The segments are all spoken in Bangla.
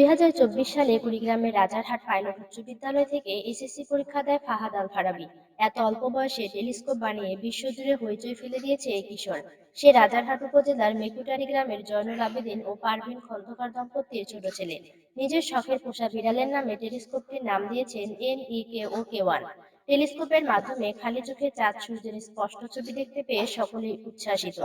দুই সালে কুড়িগ্রামের রাজারহাট পাইলট উচ্চ বিদ্যালয় থেকে এসএসসি পরীক্ষা দেয় ফাহাদ আল ফারাবি এত অল্প বয়সে টেলিস্কোপ বানিয়ে বিশ্বজুড়ে হইচই ফেলে দিয়েছে এই কিশোর। সে রাজারহাট উপজেলার মেকুটারি গ্রামের জয়নুল আবেদিন ও পারভিন খন্দকার দম্পতির ছোট ছেলে। নিজের শখের পোষা বিড়ালের নামে টেলিস্কোপটির নাম দিয়েছেন এন ই কে ও কে ওয়ান টেলিস্কোপের মাধ্যমে খালি চোখে চাঁদ সূর্যের স্পষ্ট ছবি দেখতে পেয়ে সকলেই উচ্ছ্বাসিত।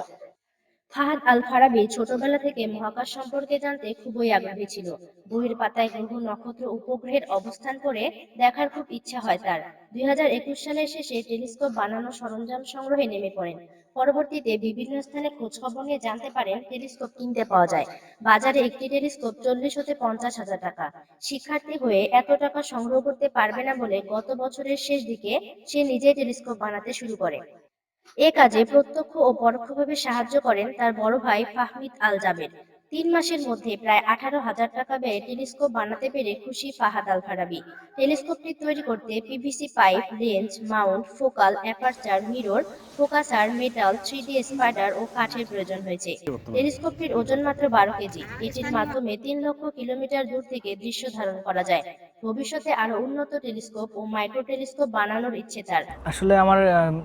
ফাহাদ আল ফারাবি ছোটবেলা থেকে মহাকাশ সম্পর্কে জানতে খুবই আগ্রহী ছিল। বইয়ের পাতায় গ্রহ, নক্ষত্র, উপগ্রহের অবস্থান করে দেখার খুব ইচ্ছা হয় তার। দুই হাজার একুশ সালের শেষে টেলিস্কোপ বানানোর সরঞ্জাম সংগ্রহে নেমে পড়েন। পরবর্তীতে বিভিন্ন স্থানে খোঁজখবর নিয়ে জানতে পারেন টেলিস্কোপ কিনতে পাওয়া যায়। বাজারে একটি টেলিস্কোপ চল্লিশ হতে পঞ্চাশ হাজার টাকা। শিক্ষার্থী হয়ে এত টাকা সংগ্রহ করতে পারবে না বলে গত বছরের শেষ দিকে সে নিজেই টেলিস্কোপ বানাতে শুরু করে। এ কাজে প্রত্যক্ষ ও পরোক্ষভাবে সাহায্য করেন তার বড় ভাই ফাহমিদ আল জাবের তিন মাসের মধ্যে প্রায় আঠারো হাজার টাকা ব্যয়ে টেলিস্কোপ বানাতে পেরে খুশি ফাহাদ আল ফারাবি টেলিস্কোপটি তৈরি করতে PVC pipe lens mount focal aperture mirror focuser metal three D spider ও কাঠের প্রয়োজন হয়েছে। টেলিস্কোপটির ওজন মাত্র বারো কেজি। এটির মাধ্যমে তিন লক্ষ কিলোমিটার দূর থেকে দৃশ্য ধারণ করা যায়। ভবিষ্যতে আরও উন্নত টেলিস্কোপ ও মাইক্রো টেলিস্কোপ বানানোর ইচ্ছে তার। আসলে আমার আম,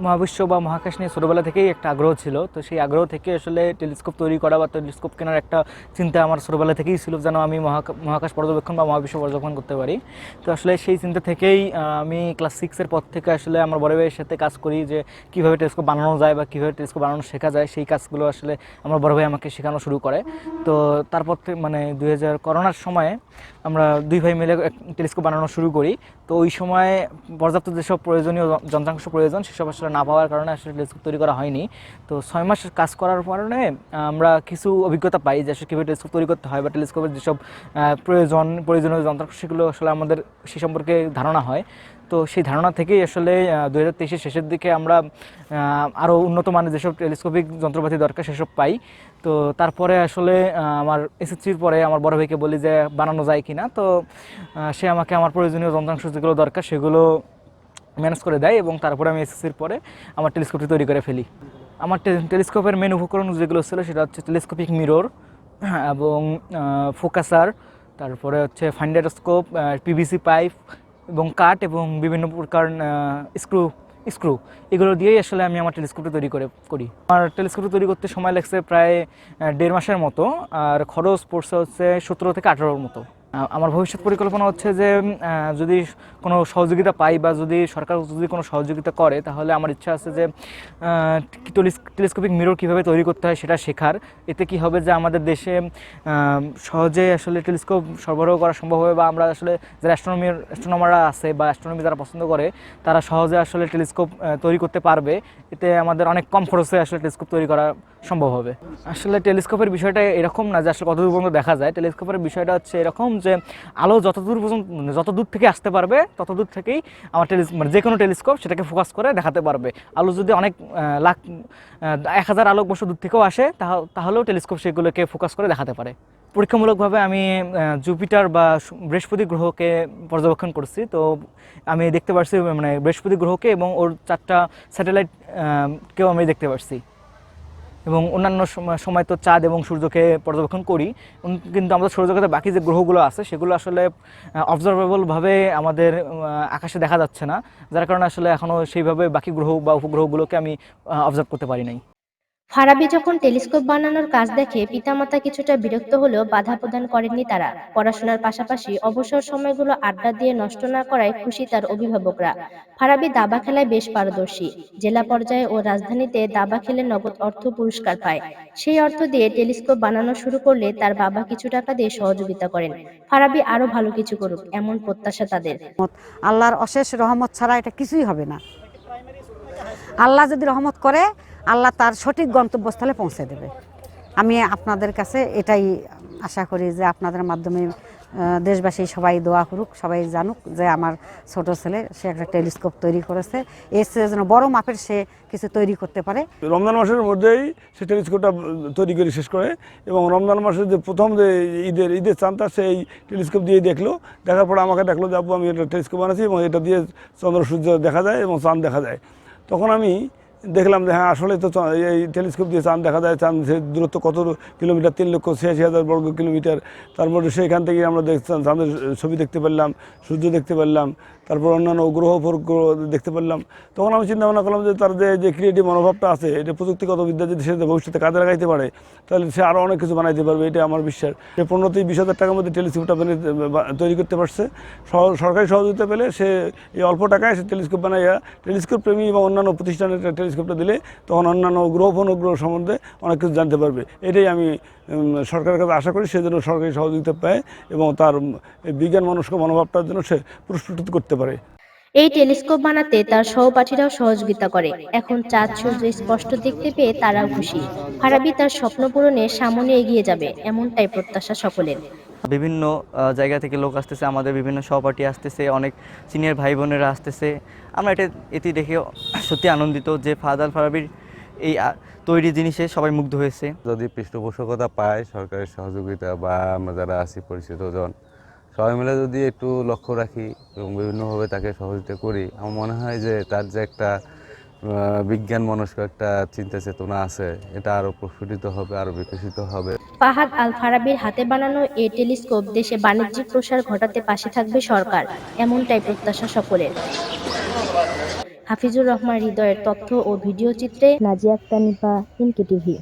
মহাবিশ্ব বা মহাকাশ নিয়ে ছোটোবেলা থেকেই একটা আগ্রহ ছিল। তো সেই আগ্রহ থেকে আসলে টেলিস্কোপ তৈরি করা বা টেলিস্কোপ কেনার একটা চিন্তা আমার ছোটোবেলা থেকেই ছিল যেন আমি মহাকা- মহাকাশ পর্যবেক্ষণ বা মহাবিশ্ব পর্যবেক্ষণ করতে পারি। তো আসলে সেই চিন্তা থেকেই আমি ক্লাস সিক্সের পর থেকে আসলে আমার বড় ভাইয়ের সাথে কাজ করি যে কীভাবে টেলিস্কোপ বানানো যায় বা কীভাবে টেলিস্কোপ বানানো শেখা যায়, সেই কাজগুলো আসলে আমার বড় ভাই আমাকে শেখানো শুরু করে। তো তারপর মানে দুই হাজার করোনার সময়ে আমরা দুই ভাই মিলে টেলিস্কোপ বানানো শুরু করি। তো ওই সময় পর্যাপ্ত যেসব প্রয়োজনীয় যন্ত্রাংশ প্রয়োজন, সেসব আসলে না পাওয়ার কারণে আসলে টেলিস্কোপ তৈরি করা হয়নি। তো ছয় মাস কাজ করার কারণে আমরা কিছু অভিজ্ঞতা পাই যে আসলে কীভাবে টেলিস্কোপ তৈরি করতে হয় বা টেলিস্কোপের যেসব প্রয়োজন, প্রয়োজনীয় যন্ত্রাংশ সেগুলো আসলে আমাদের সে সম্পর্কে ধারণা হয়। তো সেই ধারণা থেকেই আসলে দু হাজার শেষের দিকে আমরা আরও উন্নত মানের যেসব টেলিস্কোপিক যন্ত্রপাতি দরকার সেসব পাই। তো তারপরে আসলে আমার এসএসসির পরে আমার বড় ভাইকে বলি যে, বানানো যায় কি না তো সে আমাকে আমার প্রয়োজনীয় যন্ত্রাংশ যেগুলো দরকার সেগুলো ম্যানেজ করে দেয় এবং তারপরে আমি এসএসসির পরে আমার টেলিস্কোপটি তৈরি করে ফেলি। আমার টেলিস্কোপের মেন উপকরণ যেগুলো ছিল সেটা হচ্ছে টেলিস্কোপিক মিরর এবং ফোকাসার তারপরে হচ্ছে ফাইন্ডারস্কোপ পিভিসি পাইপ এবং কাঠ এবং বিভিন্ন প্রকার স্ক্রু স্ক্রু এগুলো দিয়েই আসলে আমি আমার টেলিস্কোপটি তৈরি করে করি। আমার টেলিস্কোপটি তৈরি করতে সময় লাগছে প্রায় দেড় মাসের মতো, আর খরচ পড়ছে হচ্ছে সতেরো থেকে আঠারোর মতো। আমার ভবিষ্যৎ পরিকল্পনা হচ্ছে যে যদি কোনো সহযোগিতা পাই বা যদি সরকার যদি কোনো সহযোগিতা করে, তাহলে আমার ইচ্ছা আছে যে টেলিস্কোপিক মিরর কীভাবে তৈরি করতে হয় সেটা শেখার। এতে কি হবে যে আমাদের দেশে সহজে আসলে টেলিস্কোপ সরবরাহ করা সম্ভব হবে বা আমরা আসলে যারা অ্যাস্ট্রোনমির, অ্যাস্ট্রোনমাররা আছে বা অ্যাস্ট্রোনমি যারা পছন্দ করে, তারা সহজে আসলে টেলিস্কোপ তৈরি করতে পারবে। এতে আমাদের অনেক কম খরচে আসলে টেলিস্কোপ তৈরি করা সম্ভব হবে। আসলে টেলিস্কোপের বিষয়টা এরকম না যে আসলে কতদূর পর্যন্ত দেখা যায়। টেলিস্কোপের বিষয়টা হচ্ছে এরকম যে আলো যতদূর পর্যন্ত মানে যত দূর থেকে আসতে পারবে তত দূর থেকেই আমার টেলিস মানে যে কোনো টেলিস্কোপ সেটাকে ফোকাস করে দেখাতে পারবে। আলো যদি অনেক লাখ এক হাজার আলোক বর্ষ দূর থেকেও আসে, তাহ- তাহলেও টেলিস্কোপ সেগুলোকে ফোকাস করে দেখাতে পারে। পরীক্ষামূলকভাবে আমি জুপিটার বা বৃহস্পতি গ্রহকে পর্যবেক্ষণ করছি। তো আমি দেখতে পারছি মানে বৃহস্পতি গ্রহকে এবং ওর চারটা স্যাটেলাইটকেও আমি দেখতে পারছি। এবং অন্যান্য সময়- তো চাঁদ এবং সূর্যকে পর্যবেক্ষণ করি। কিন্তু আমাদের সৌরজগতের বাকি যে গ্রহগুলো আছে, সেগুলো আসলে অবজারভেবলভাবে আমাদের আকাশে দেখা যাচ্ছে না। যার কারণে আসলে এখনও সেইভাবে বাকি গ্রহ বা উপগ্রহগুলোকে আমি অবজার্ভ করতে পারি নাই। ফারাবি যখন টেলিস্কোপ বানানোর কাজ দেখে পিতামাতা কিছুটা বিরক্ত হলেও বাধা প্রদান করেননি তারা। পড়াশোনার পাশাপাশি অবসর সময়গুলো আড্ডা দিয়ে নষ্ট না করায় খুশি তার অভিভাবকরা। ফারাবি দাবা খেলায় বেশ পারদর্শী। জেলা পর্যায়ে ও রাজধানীতে দাবা খেলে নগদ অর্থ পুরস্কার পায়। সেই অর্থ দিয়ে টেলিস্কোপ বানানো শুরু করলে তার বাবা কিছু টাকা দিয়ে সহযোগিতা করেন। ফারাবি আরও ভালো কিছু করুক, এমন প্রত্যাশা তাদের। আল্লাহর অশেষ রহমত ছাড়া এটা কিছুই হবে না। আল্লাহ যদি রহমত করে আল্লাহ তার সঠিক গন্তব্যস্থলে পৌঁছে দেবে। আমি আপনাদের কাছে এটাই আশা করি যে আপনাদের মাধ্যমে দেশবাসী সবাই দোয়া করুক, সবাই জানুক যে আমার ছোট ছেলে, সে একটা টেলিস্কোপ তৈরি করেছে। এর যেন বড় মাপের সে কিছু তৈরি করতে পারে। রমজান মাসের মধ্যেই সে টেলিস্কোপটা তৈরি করে শেষ করে এবং রমজান মাসের যে প্রথম যে ঈদের ঈদের চাঁদটা সেই টেলিস্কোপ দিয়ে দেখল। দেখার পরে আমাকে দেখল যে আমি একটা টেলিস্কোপ বানাচ্ছি এবং এটা দিয়ে চন্দ্র সূর্য দেখা যায় এবং চাঁদ দেখা যায়। তখন আমি দেখলাম যে হ্যাঁ আসলে তো এই টেলিস্কোপ দিয়ে চাঁদ দেখা যায়। চাঁদ দূরত্ব কত কিলোমিটার তিন লক্ষ ছিয়াশি হাজার বর্গ কিলোমিটার। তারপরে সেইখান থেকে আমরা দেখতাম চাঁদের ছবি দেখতে পারলাম সূর্য দেখতে পারলাম তারপর অন্যান্য গ্রহ উপগ্রহ দেখতে পারলাম তখন আমি চিন্তা ভাবনা করলাম যে তার যে যে ক্রিয়েটিভ মনোভাবটা আছে, এটা প্রযুক্তিগত বিদ্যা যদি সে ভবিষ্যতে কাজে লাগাইতে পারে, তাহলে সে আরও অনেক কিছু বানাইতে পারবে এটা আমার বিশ্বাস। সে পনেরো থেকে বিশ হাজার টাকার মধ্যে টেলিস্কোপটা বানিয়ে তৈরি করতে পারছে। সরকারি সহযোগিতা পেলে সে এই অল্প টাকায় সে টেলিস্কোপ বানাইয়া, টেলিস্কোপ প্রেমী এবং অন্যান্য প্রতিষ্ঠানের টেলিস্কোপটা দিলে তখন অন্যান্য গ্রহ অনুগ্রহ সম্বন্ধে অনেক কিছু জানতে পারবে। এটাই আমি সরকারের কাছে আশা করি সে যেন সরকারি সহযোগিতা পায় এবং তার বিজ্ঞান মনস্ক মনোভাবটার জন্য সে পুরস্কৃত করতে পারে। এই টেলিস্কোপ বানাতে তার সহপাঠীরাও সহযোগিতা করে। এখন চাঁদ সূর্য স্পষ্ট দেখতে পেয়ে তারাও খুশি। ফারাবি তার স্বপ্ন পূরণে সামনে এগিয়ে যাবে, এমনটাই প্রত্যাশা সকলের। বিভিন্ন জায়গা থেকে লোক আসতেছে, আমাদের বিভিন্ন সহপাঠী আসতেছে, অনেক সিনিয়র ভাই বোনেরা আসতেছে। আমরা এটা, এটি দেখে সত্যি আনন্দিত যে ফাদার ফারাবির এই তৈরি জিনিসে সবাই মুগ্ধ হয়েছে। যদি পৃষ্ঠপোষকতা পায় সরকারের সহযোগিতা বা আমরা যারা আছি পরিচিত জন, সবাই মিলে যদি একটু লক্ষ্য রাখি এবং বিভিন্নভাবে তাকে সহযোগিতা করি, আমার মনে হয় যে তার যে একটা বিজ্ঞান মনস্ক একটা চিন্তা চেতনা আছে। এটা আরও প্রস্ফুটিত হবে আরও বিকশিত হবে। ফাহাদ আল ফারাবির হাতে বানানো এই টেলিস্কোপ দেশে বাণিজ্যিক প্রসার ঘটাতে পাশে থাকবে সরকার, এমনটাই প্রত্যাশা সকলের। হাফিজুর রহমান হৃদয়ের তথ্য ও ভিডিও চিত্রে নাজিয়া আক্তার নিপা ইনকে টিভি।